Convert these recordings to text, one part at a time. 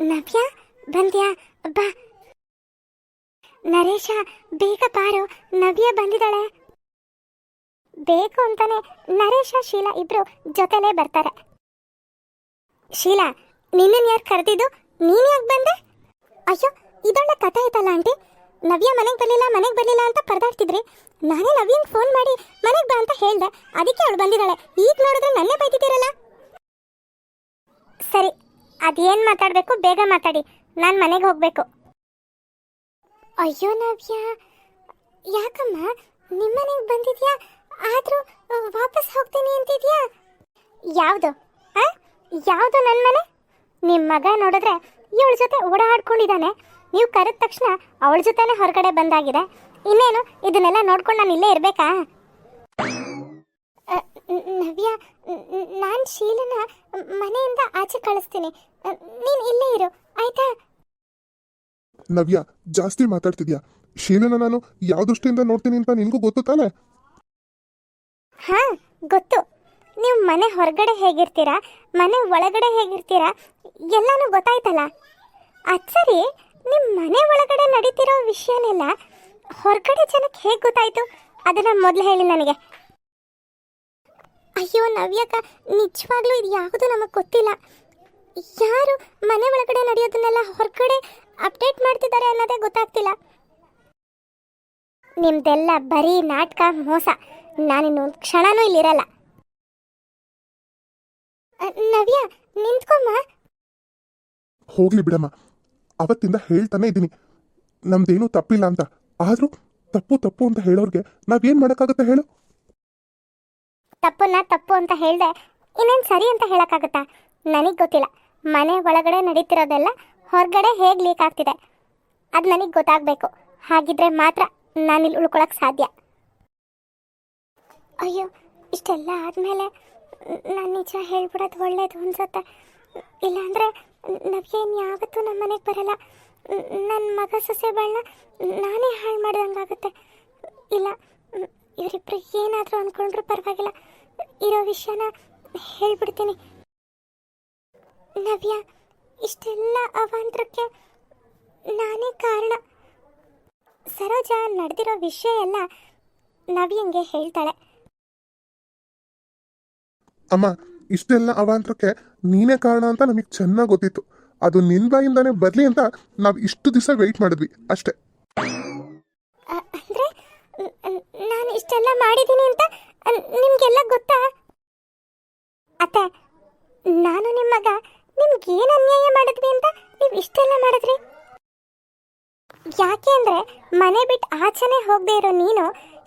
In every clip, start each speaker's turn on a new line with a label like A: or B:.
A: ನವ್ಯ, ಬಂದ್ಯಾ, ಬಾ. ನರೇಶ, ಬೇಗ ಬಾರು. ನವ್ಯ ಬಂದಿದ್ದಾಳೆ. ಬೇಕು ಅಂತಾನೆ ನರೇಶ, ಶೀಲಾ ಇಬ್ರು ಜೊತೆಲೇ ಬರ್ತಾರೆ. ಶೀಲಾ, ನಿನ್ನನ್ ಯಾರು ಕರೆದಿದ್ದು? ನೀನ್ ಯಾಕೆ ಬಂದೆ? ಅಯ್ಯೋ, ಇದೊಳ್ಳೆ ಕಥೆ ಆಯ್ತಲ್ಲ ಆಂಟಿ. ನವ್ಯ ಮನೆಗೆ ಬರಲಿಲ್ಲ ಮನೆಗೆ ಬರಲಿಲ್ಲ ಅಂತ ಪರದಾಡ್ತಿದ್ರಿ. ನಾನೇ ನವ್ಯಂಗೆ ಫೋನ್ ಮಾಡಿ ಮನೆಗೆ ಬಾ ಅಂತ ಹೇಳ್ದೆ. ಅದಕ್ಕೆ ಅವಳು ಬಂದಿದ್ದಾಳೆ. ಈಗ ನೋಡಿದ್ರೆ ನನ್ನೇ ಬೈತಿದ್ದೀರಲ್ಲ? ಸರಿ. ಅದೇನು ಮಾತಾಡಬೇಕು ಬೇಗ ಮಾತಾಡಿ. ನಾನು ಮನೆಗೆ ಹೋಗಬೇಕು. ಅಯ್ಯೋ ನವ್ಯ ಯಾಕಮ್ಮ? ನಿಮ್ಮನೆಗೆ ಬಂದಿದ್ಯಾ? ಆದರೂ ವಾಪಸ್ ಹೋಗ್ತೀನಿ ಅಂತಿದ್ಯಾ? ಯಾವುದು? ಆ ಯಾವುದು ನನ್ನ ಮನೆ? ನಿಮ್ಮ ಮಗ ನೋಡಿದ್ರೆ ಇವಳ ಜೊತೆ ಓಡಾಡ್ಕೊಂಡಿದ್ದಾನೆ. ನೀವು ಕರೆದ ತಕ್ಷಣ ಅವಳ ಜೊತೆನೇ ಹೊರಗಡೆ ಬಂದಾಗಿದೆ. ಇನ್ನೇನು ಇದನ್ನೆಲ್ಲ ನೋಡ್ಕೊಂಡು ನಾನು ಇಲ್ಲೇ ಇರಬೇಕಾ? ನವ್ಯ ನಾನು ಶೀಲನ ಮನೆಯಿಂದ ಆಚೆ ಕಳಿಸ್ತೀನಿ. ನೀನು ಇಲ್ಲೇ ಇರು ಆಯ್ತಾ?
B: ನವ್ಯ ಜಾಸ್ತಿ ಮಾತಾಡ್ತಿದ್ಯಾ? ಶೀಲನ ನಾನು ಯಾವ ದೃಷ್ಟಿಯಿಂದ ನೋಡ್ತೀನಿ ಅಂತ ನಿನ್ಗೂ ಗೊತ್ತು ತಾನೆ?
A: ಹಾ ಗೊತ್ತು. ನೀವು ಮನೆ ಹೊರಗಡೆ ಹೇಗಿರ್ತೀರಾ ಮನೆ ಒಳಗಡೆ ಹೇಗಿರ್ತೀರಾ ಎಲ್ಲಾನು ಗೊತ್ತಾಯ್ತಲ್ಲ? ಅದು ಸರಿ ನಿಮ್ಮ ಮನೆ ಒಳಗಡೆ ನಡೀತಿರೋ ವಿಷಯನೆಲ್ಲ ಹೊರಗಡೆ ಜನಕ್ಕೆ ಹೇಗೆ ಗೊತ್ತಾಯ್ತು? ಅದನ್ನ ಮೊದಲು ಹೇಳಿ ನನಗೆ. ಅಯ್ಯೋ, ನವ್ಯಕ, ನಿಜವಾಗ್ಲೂ ಇದು ಯಾವುದು ನಮಗೆ ಗೊತ್ತಿಲ್ಲ. ಯಾರು ಮನೆ ಒಳಗಡೆ ನಡೆಯೋದನ್ನೆಲ್ಲ ಹೊರಗಡೆ ಅಪ್ಡೇಟ್ ಮಾಡ್ತಿದ್ದಾರೆ ಅನ್ನೋದೇ ಗೊತ್ತಾಗ್ತಿಲ್ಲ. ನಿಮ್ದೆಲ್ಲ ಬರೀ ನಾಟಕ, ಮೋಸ. ನಾನಿನ್ನು ಒಂದು ಕ್ಷಣನೂ ಇಲ್ಲಿರಲ್ಲ. ನವ್ಯ ನಿಂತ್ಕೊಮ್ಮ
B: ಹೋಗ್ಲಿ ಬಿಡಮ್ಮ. ಅವತ್ತಿಂದ ಹೇಳ್ತಾನೆ ಇದ್ದೀನಿ. ನಮ್ದೇನೂ ತಪ್ಪಿಲ್ಲ ಅಂತ. ಆದ್ರೂ ತಪ್ಪು ತಪ್ಪು ಅಂತ ಹೇಳೋರ್ಗೆ ನಾವೇನ್ ಮಾಡಕ್ಕಾಗತ್ತೆ ಹೇಳು?
A: ತಪ್ಪನ್ನ ತಪ್ಪು ಅಂತ ಹೇಳ್ದೆ, ಇನ್ನೇನು ಸರಿ ಅಂತ ಹೇಳೋಕ್ಕಾಗುತ್ತಾ? ನನಗೆ ಗೊತ್ತಿಲ್ಲ. ಮನೆ ಒಳಗಡೆ ನಡೀತಿರೋದೆಲ್ಲ ಹೊರಗಡೆ ಹೇಗೆ ಲೀಕ್ ಆಗ್ತಿದೆ? ಅದು ನನಗೆ ಗೊತ್ತಾಗಬೇಕು. ಹಾಗಿದ್ರೆ ಮಾತ್ರ ನಾನಿಲ್ಲಿ ಉಳ್ಕೊಳಕ್ಕೆ ಸಾಧ್ಯ. ಅಯ್ಯೋ, ಇಷ್ಟೆಲ್ಲ ಆದಮೇಲೆ ನಾನು ನಿಜ ಹೇಳ್ಬಿಡೋದು ಒಳ್ಳೇದು ಅನ್ಸುತ್ತೆ. ಇಲ್ಲಾಂದರೆ ನವ್ಯೇನು ಯಾವತ್ತೂ ನಮ್ಮ ಮನೆಗೆ ಬರಲ್ಲ. ನನ್ನ ಮಗ ಸೊಸೆಗಳನ್ನ ನಾನೇ ಹಾಳು ಮಾಡ್ದಂಗಾಗುತ್ತೆ. ಇಲ್ಲ ಇವರಿಬ್ರು ಏನಾದರೂ ಅಂದ್ಕೊಂಡ್ರು ಪರವಾಗಿಲ್ಲ. ಇರೋ ವಿಷಯನ ಹೇಳ್ಬಿಡ್ತೀನಿ. ನವ್ಯ, ಇಷ್ಟೆಲ್ಲ ಅವಾಂತರಕ್ಕೆ ನಾನೇ ಕಾರಣ. ಸರೋಜ ನಡೆದಿರೋ ವಿಷಯ ಎಲ್ಲ ನವ್ಯಂಗೆ ಹೇಳ್ತಾಳೆ.
B: ಅಮ್ಮ, ಇಷ್ಟೆಲ್ಲ ಅವಾಂತರಕ್ಕೆ ನೀನೇ ಕಾರಣ ಅಂತ ನಮಗೆ ಚೆನ್ನಾಗಿ ಗೊತ್ತಿತ್ತು. ಅದು ನಿನ್ನ ಬಾಯಿಂದಾನೇ ಬರ್ಲಿ ಅಂತ ನಾವು ಇಷ್ಟು ದಿವಸ ವೆಯ್ಟ್ ಮಾಡಿದ್ವಿ, ಅಷ್ಟೇ.
A: ನಾನು ಇಷ್ಟೆಲ್ಲ ಮಾಡಿದ್ದೀನಿ ಅಂತ ನಿಮಗೆಲ್ಲ ಗೊತ್ತಾ? ಅತ್ತ, ನಾನು ನಿಮ್ಮ ಮಗ, ನಿಮ್ಗೆ ಏನು ಅನ್ಯಾಯ ಮಾಡಿದ್ವಿ ಅಂತ ನೀವು ಇಷ್ಟೆಲ್ಲ ಮಾಡಿದ್ರಿ? ಯಾಕೆ ಅಂದರೆ ಮನೆ ಬಿಟ್ಟು ಆಚೆನೇ ಹೋಗದೆ ಇರೋ ನೀನು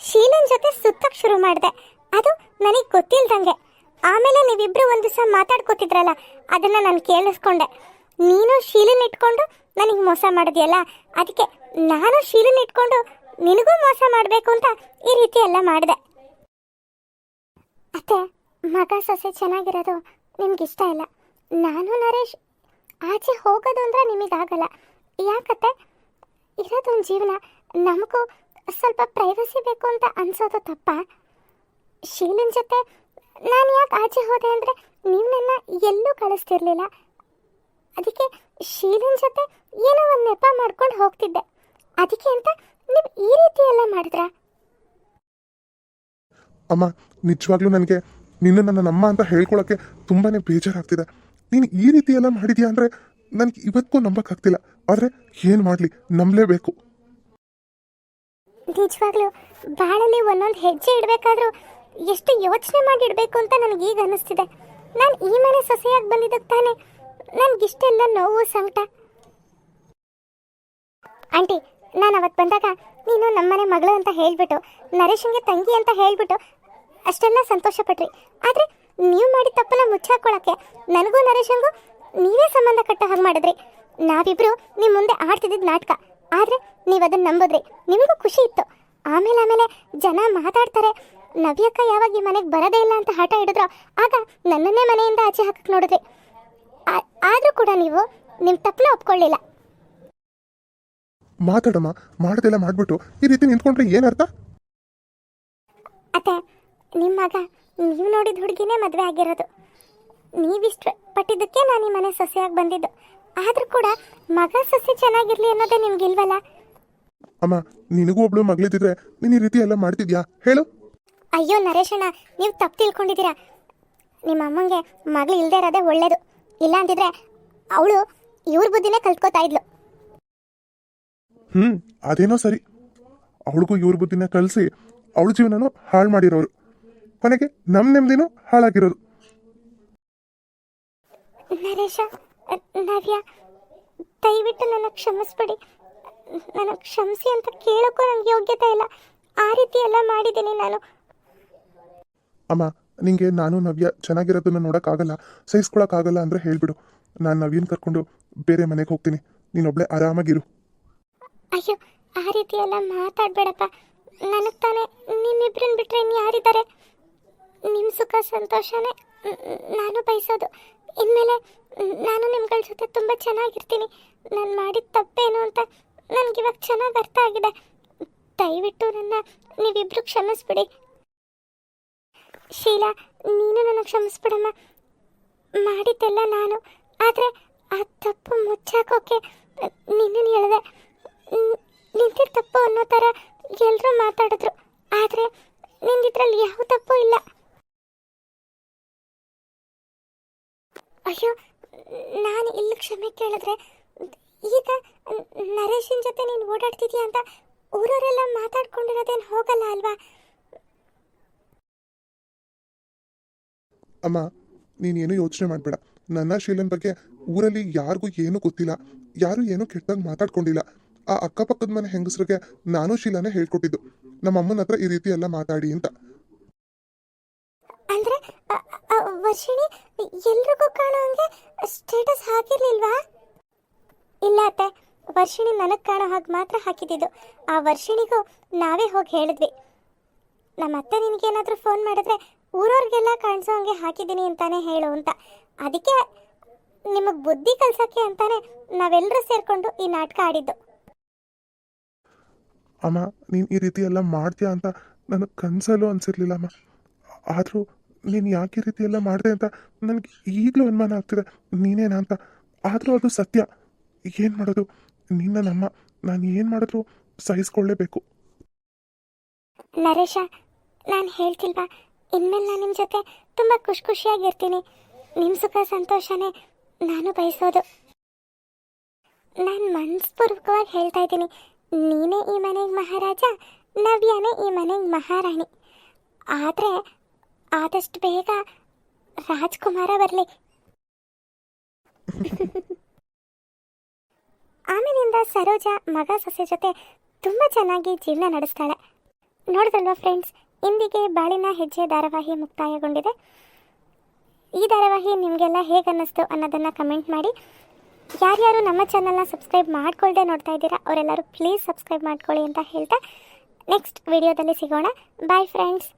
A: ಶೀಲನ್ ಜೊತೆ ಸುತ್ತಕ್ಕೆ ಶುರು ಮಾಡಿದೆ. ಅದು ನನಗೆ ಗೊತ್ತಿಲ್ದಂಗೆ. ಆಮೇಲೆ ನೀವಿಬ್ರು ಒಂದು ದಿವಸ ಮಾತಾಡ್ಕೋತಿದ್ರಲ್ಲ, ಅದನ್ನು ನಾನು ಕೇಳಿಸ್ಕೊಂಡೆ. ನೀನು ಶೀಲನ್ ಇಟ್ಕೊಂಡು ನನಗೆ ಮೋಸ ಮಾಡಿದ್ಯಲ್ಲ, ಅದಕ್ಕೆ ನಾನು ಶೀಲನ್ ಇಟ್ಕೊಂಡು ನಿನಗೂ ಮೋಸ ಮಾಡಬೇಕು ಅಂತ ಈ ರೀತಿ ಎಲ್ಲ ಮಾಡಿದೆ. ಅತ್ತೆ, ಮಗ ಸೊಸೆ ಚೆನ್ನಾಗಿರೋದು ನಿಮ್ಗೆ ಇಷ್ಟ ಇಲ್ಲ. ನಾನು ನರೇಶ್, ಆಚೆ ಹೋಗೋದು ಅಂದ್ರೆ ನಿಮಗಾಗಲ್ಲ. ಯಾಕತ್ತೆ? ಇರೋದೊಂದು ಜೀವನ ನಮಗೂ ಸ್ವಲ್ಪ ಪ್ರೈವಸಿ ಬೇಕು ಅಂತ ಅನ್ಸೋದು ತಪ್ಪ. ಶೀಲಿನ ಜೊತೆ ನಾನು ಯಾಕೆ ಆಚೆ ಹೋದೆ ಅಂದರೆ ನೀವು ಎಲ್ಲೂ ಕಳಿಸ್ತಿರ್ಲಿಲ್ಲ. ಅದಕ್ಕೆ ಶೀಲಿನ ಜೊತೆ ಏನೋ ಒಂದು ನೆಪ ಮಾಡ್ಕೊಂಡು ಹೋಗ್ತಿದ್ದೆ. ಅದಕ್ಕೆ ಅಂತ ನೀವು ಈ ರೀತಿ ಎಲ್ಲ ಮಾಡಿದ್ರಾ?
B: ಅಮ್ಮ ನಿಜವಾಗ್ಲೂ ನನಗೆ ನಿನ್ನ ನನ್ನ ನಮ್ಮ ಅಂತ ಹೇಳ್ಕೊಳಕ್ಕೆ ತುಂಬಾನೇ ಬೇಜಾರಾಗ್ತಿದೆ. ನೀನು ಈ ರೀತಿ ಎಲ್ಲ ಮಾಡಿದ್ಯಾ ಅಂದ್ರೆ ನನಗೆ ಇವತ್ತಿಗೂ ನಂಬಕ್ಕಾಗ್ತಿಲ್ಲ. ಆದ್ರೆ ಏನ್ ಮಾಡ್ಲಿ ನಂಬಲೇಬೇಕು.
A: ನಿಜವಾಗ್ಲೂ ಬಾಳಲ್ಲಿ ಒಂದೊಂದು ಹೆಜ್ಜೆ ಇಡಬೇಕಾದ್ರೂ ಎಷ್ಟು ಯೋಚನೆ ಮಾಡಿ ಇಡಬೇಕು ಅಂತ ನನಗೆ ಈಗ ಅನಿಸ್ತಿದೆ ನಾನು ಈ ಮನೆ ಸೊಸೆಯಾಗಿ ಬಂದಿದ್ದಕ್ಕೆ ತಾನೇ ನನಗಿಷ್ಟೆಲ್ಲ ನೋವು ಸಂಕಟ. ಆಂಟಿ ನಾನು ಅವತ್ತು ಬಂದಾಗ ನೀನು ನಮ್ಮನೆ ಮಗಳು ಅಂತ ಹೇಳಿಬಿಟ್ಟು, ನರೇಶನ್ಗೆ ತಂಗಿ ಅಂತ ಹೇಳಿಬಿಟ್ಟು ಅಷ್ಟೆಲ್ಲ ಸಂತೋಷ ಪಟ್ರಿ. ಆದರೆ ನೀವು ಮಾಡಿದ ತಪ್ಪನ್ನ ಮುಚ್ಚಾಕೊಳ್ಳೋಕ್ಕೆ ನನಗೂ ನರೇಶನ್ಗೂ ನೀವೇ ಸಂಬಂಧ ಕಟ್ಟ ಹಾಗೆ ಮಾಡಿದ್ರಿ. ನಾವಿಬ್ಬರು ನಿಮ್ಮ ಮುಂದೆ ಆಡ್ತಿದ್ದಿದ್ದು ನಾಟಕ. ಆದರೆ ನೀವು ಅದನ್ನು ನಂಬಿದ್ರಿ. ನಿಮಗೂ ಖುಷಿ ಇತ್ತು. ಆಮೇಲೆ ಆಮೇಲೆ ಜನ ಮಾತಾಡ್ತಾರೆ, ನವ್ಯಕ್ಕ ಯಾವಾಗ ಈ ಮನೆಗೆ ಬರೋದೇ ಇಲ್ಲ ಅಂತ ಹಠ ಹಿಡಿದ್ರು, ಆಗ ನನ್ನನ್ನೇ ಮನೆಯಿಂದ ಆಚೆ ಹಾಕಕ್ಕೆ ನೋಡಿದ್ರಿ. ಆದ್ರೂ ಕೂಡ ನೀವು ನಿಮ್ಮ ತಪ್ಪನ್ನ ಒಪ್ಕೊಳ್ಳಿಲ್ಲ.
B: ಮಾತಾಡಮ್ಮ ಮಾಡ್ದೆಲ್ಲ ಮಾಡ್ಬಿಟ್ಟು ಈ ರೀತಿ ನಿಂತ್ಕೊಂಡ್ರೆ ಏನರ್ಥ
A: ಅತ್ತೆ ನಿಮ್ಮ ಮಗ ನೀವು ನೋಡಿದ ಹುಡುಗಿನೇ ಮದುವೆ ಆಗಿರೋದು. ನೀವಿಷ್ಟ ಪಟ್ಟಿದ್ದಕ್ಕೆ ನಾನು ಈ ಮನೆ ಸೊಸೆಯಾಗಿ ಬಂದಿದ್ದು. ಆದರೂ ಕೂಡ ಮಗ ಸೊಸೆ ಚೆನ್ನಾಗಿರ್ಲಿ ಅನ್ನೋದೇ ನಿಮ್ಗಿಲ್ವಲ್ಲ?
B: ಅಮ್ಮ ನಿನಗೂ ಒಬ್ಳು ಮಗಳಿದ್ರೆ ನೀನು ಈ ರೀತಿ ಎಲ್ಲ ಮಾಡ್ತಿದ್ಯಾ? ಹೇಳು.
A: ಅಯ್ಯೋ ನರೇಶಣ್ಣ ನೀವು ತಪ್ಪು ತಿಳ್ಕೊಂಡಿದ್ದೀರಾ. ನಿಮ್ಮ ಅಮ್ಮಂಗೆ ಮಗಳು ಇಲ್ಲದೆ ಇರೋದೇ ಒಳ್ಳೇದು. ಇಲ್ಲ ಅಂತಿದ್ರೆ ಅವಳು ಇವ್ರ ಬುದ್ಧಿನೇ ಕಲ್ತ್ಕೋತಾ ಇದ್ಲು.
B: ಹ್ಮ್ ಅದೇನೋ ಸರಿ. ಅವಳಿಗೂ ಇವ್ರ ಬುದ್ಧಿನ ಕಲಿಸಿ ಅವಳ ಜೀವನನೂ ಹಾಳು ಮಾಡಿರೋರು. ಕೊನೆಗೆ ನಮ್ ನೆಮ್ಮದಿನೂ ಹಾಳಾಗಿರೋದು.
A: ನರೇಶ ನವ್ಯ ದಯವಿಟ್ಟು ನನ್ನ ಕ್ಷಮಿಸ್ಬಿಡಿ. ನನ್ನ ಕ್ಷಮಿಸಿ ಅಂತ ಕೇಳೋಕ್ಕೂ ನನಗೆ ಯೋಗ್ಯತೆ ಇಲ್ಲ. ಆ ರೀತಿ ಎಲ್ಲ ಮಾಡಿದ್ದೀನಿ ನಾನು.
B: ಅಮ್ಮ ನಿಂಗೆ ನಾನು ನವ್ಯ ಚೆನ್ನಾಗಿರೋದನ್ನ ನೋಡೋಕ್ಕಾಗಲ್ಲ ಸಹಿಸ್ಕೊಳಕ್ಕಾಗಲ್ಲ ಅಂದರೆ ಹೇಳ್ಬಿಡು. ನಾನು ನವ್ಯನ್ ಕರ್ಕೊಂಡು ಬೇರೆ ಮನೆಗೆ ಹೋಗ್ತೀನಿ. ನೀನೊಬ್ಳೆ ಆರಾಮಾಗಿರು.
A: ಅಯ್ಯೋ, ಆ ರೀತಿ ಎಲ್ಲ ಮಾತಾಡಬೇಡಪ್ಪ. ನನಗೆ ತಾನೇ ನಿಮ್ಮಿಬ್ಬರನ್ನ ಬಿಟ್ಟರೆ ಇನ್ನು ಯಾರಿದ್ದಾರೆ? ನಿಮ್ಮ ಸುಖ, ಸಂತೋಷನೇ ನಾನು ಬಯಸೋದು. ಇನ್ಮೇಲೆ ನಾನು ನಿಮ್ಗಳ ಜೊತೆ ತುಂಬ ಚೆನ್ನಾಗಿರ್ತೀನಿ. ನಾನು ಮಾಡಿದ ತಪ್ಪೇನು ಅಂತ ನನಗಿವಾಗ ಚೆನ್ನಾಗಿ ಅರ್ಥ ಆಗಿದೆ. ದಯವಿಟ್ಟು ನನ್ನ ನೀವಿಬ್ರು ಕ್ಷಮಿಸ್ಬಿಡಿ. ಶೀಲಾ, ನೀನು ನನ್ನ ಕ್ಷಮಿಸ್ಬಿಡಮ್ಮ. ಮಾಡಿದ್ದೆಲ್ಲ ನಾನು. ಆದರೆ ಆ ತಪ್ಪು ಮುಚ್ಚಾಕೋಕೆ ನಿನ್ನನ್ನು ಹೇಳಿದೆ. ಅನ್ನೋ ಥರ ಎಲ್ಲರೂ ಮಾತಾಡಿದ್ರು. ಆದರೆ ನಿಂದಿದ್ರಲ್ಲಿ ಯಾವ ತಪ್ಪು ಇಲ್ಲ. ಅಯ್ಯೋ, ನಾನು ಇಲ್ಲಿ ಕ್ಷಮೆ ಕೇಳಿದ್ರೆ ಈಗ ನರೇಶನ್ ಜೊತೆ ನೀನು ಓಡಾಡ್ತಿದ್ಯಾ ಅಂತ ಊರವರೆಲ್ಲ ಮಾತಾಡ್ಕೊಂಡಿರೋದೇನು ಹೋಗಲ್ಲ ಅಲ್ವಾ?
B: ಅಮ್ಮ, ನೀನೇನು ಯೋಚನೆ ಮಾಡಬೇಡ. ನನ್ನ ಶೀಲನ್ ಬಗ್ಗೆ ಊರಲ್ಲಿ ಯಾರಿಗೂ ಏನೂ ಗೊತ್ತಿಲ್ಲ. ಯಾರು ಏನೂ ಕೆಟ್ಟದಾಗ ಮಾತಾಡ್ಕೊಂಡಿಲ್ಲ. ಆ ಅಕ್ಕಪಕ್ಕದ ಮನೆ ಹೆಂಗಸರಿಗೆ ನಾನು ಶೀಲಾನೇ ಹೇಳ್ಕೊಟ್ಟಿದ್ದು. ನಮ್ಮ ಅಮ್ಮನ ಹತ್ರ ಈ ರೀತಿ ಎಲ್ಲ ಮಾತಾಡಿ ಅಂತ.
A: ಅಂದ್ರೆ ವರ್ಷಿಣಿ, ಎಲ್ರಿಗೂ ಕಾಣೋ ಹಂಗೆ ಸ್ಟೇಟಸ್ ಹಾಕಿರ್ಲಿಲ್ವಾ? ಇಲ್ಲ ಅತ್ತೆ, ವರ್ಷಿಣಿ ನನಗೆ ಕಾಣೋ ಹಾಗೆ ಮಾತ್ರ ಹಾಕಿದ್ದು ಆ ವರ್ಷಿಣಿಗೂ ನಾವೇ ಹೋಗಿ ಹೇಳಿದ್ವಿ. ನಮ್ಮ ಅತ್ತೆ ನಿನಗೇನಾದರೂ ಫೋನ್ ಮಾಡಿದ್ರೆ ಊರವ್ರಿಗೆಲ್ಲ ಕಾಣಿಸೋ ಹಂಗೆ ಹಾಕಿದ್ದೀನಿ ಅಂತಾನೆ ಹೇಳು ಅಂತ. ಅದಕ್ಕೆ ನಿಮಗೆ ಬುದ್ಧಿ ಕಲ್ಸೋಕ್ಕೆ ಅಂತಾನೆ ನಾವೆಲ್ಲರೂ ಸೇರಿಕೊಂಡು ಈ ನಾಟಕ ಆಡಿದ್ದು.
B: ಅಮ್ಮ, ನೀನು ಈ ರೀತಿ ಎಲ್ಲ ಮಾಡ್ತೀಯ ಅಂತ ನನಗೆ ಕನಸಲ್ಲೂ ಅನಿಸಿರ್ಲಿಲ್ಲ ಅಮ್ಮ. ಆದರೂ ನೀನು ಯಾಕೆ ಈ ರೀತಿ ಎಲ್ಲ ಮಾಡಿದೆ ಅಂತ ನನಗೆ ಈಗಲೂ ಅನುಮಾನ ಆಗ್ತಿದೆ. ನೀನೇನಾ ಅಂತ. ಆದರೂ ಅದು ಸತ್ಯ. ಏನು ಮಾಡೋದು? ನಿನ್ನ ನಮ್ಮ ನಾನು ಏನು ಮಾಡಿದ್ರು ಸಹಿಸ್ಕೊಳ್ಳೇಬೇಕು.
A: ನರೇಶ, ನಾನು ಹೇಳ್ತಿಲ್ವಾ? ಇನ್ಮೇಲೆ ನಾನು ನಿಮ್ಮ ಜೊತೆ ತುಂಬ ಖುಷಿ ಖುಷಿಯಾಗಿರ್ತೀನಿ. ನಿಮ್ಮ ಸುಖ, ಸಂತೋಷನೇ ನಾನು ಬಯಸೋದು. ನಾನು ಮನಸ್ಪೂರ್ವಕವಾಗಿ ಹೇಳ್ತಾ ಇದ್ದೀನಿ. ನೀನೇ ಈ ಮನೆಗೆ ಮಹಾರಾಜ, ನವ್ಯಾನೇ ಈ ಮನೆಗೆ ಮಹಾರಾಣಿ. ಆದರೆ ಆದಷ್ಟು ಬೇಗ ರಾಜ್ಕುಮಾರ ಬರಲಿ. ಆಮೇಲಿಂದ ಸರೋಜ ಮಗ ಸೊಸೆ ಜೊತೆ ತುಂಬ ಚೆನ್ನಾಗಿ ಜೀವನ ನಡೆಸ್ತಾಳೆ. ನೋಡಿದಲ್ವಾ ಫ್ರೆಂಡ್ಸ್ ಇಂದಿಗೆ ಬಾಳಿನ ಹೆಜ್ಜೆ ಧಾರಾವಾಹಿ ಮುಕ್ತಾಯಗೊಂಡಿದೆ. ಈ ಧಾರಾವಾಹಿ ನಿಮಗೆಲ್ಲ ಹೇಗೆ ಅನ್ನಿಸ್ತು ಅನ್ನೋದನ್ನು ಕಮೆಂಟ್ ಮಾಡಿ. ಯಾರ್ಯಾರು ನಮ್ಮ ಚಾನಲ್ನ ಸಬ್ಸ್ಕ್ರೈಬ್ ಮಾಡ್ಕೊಳ್ಳದೆ ನೋಡ್ತಾ ಇದ್ದೀರಾ, ಅವರೆಲ್ಲರೂ ಪ್ಲೀಸ್ ಸಬ್ಸ್ಕ್ರೈಬ್ ಮಾಡ್ಕೊಳ್ಳಿ ಅಂತ ಹೇಳ್ತಾ ನೆಕ್ಸ್ಟ್ ವಿಡಿಯೋದಲ್ಲಿ ಸಿಗೋಣ. Bye friends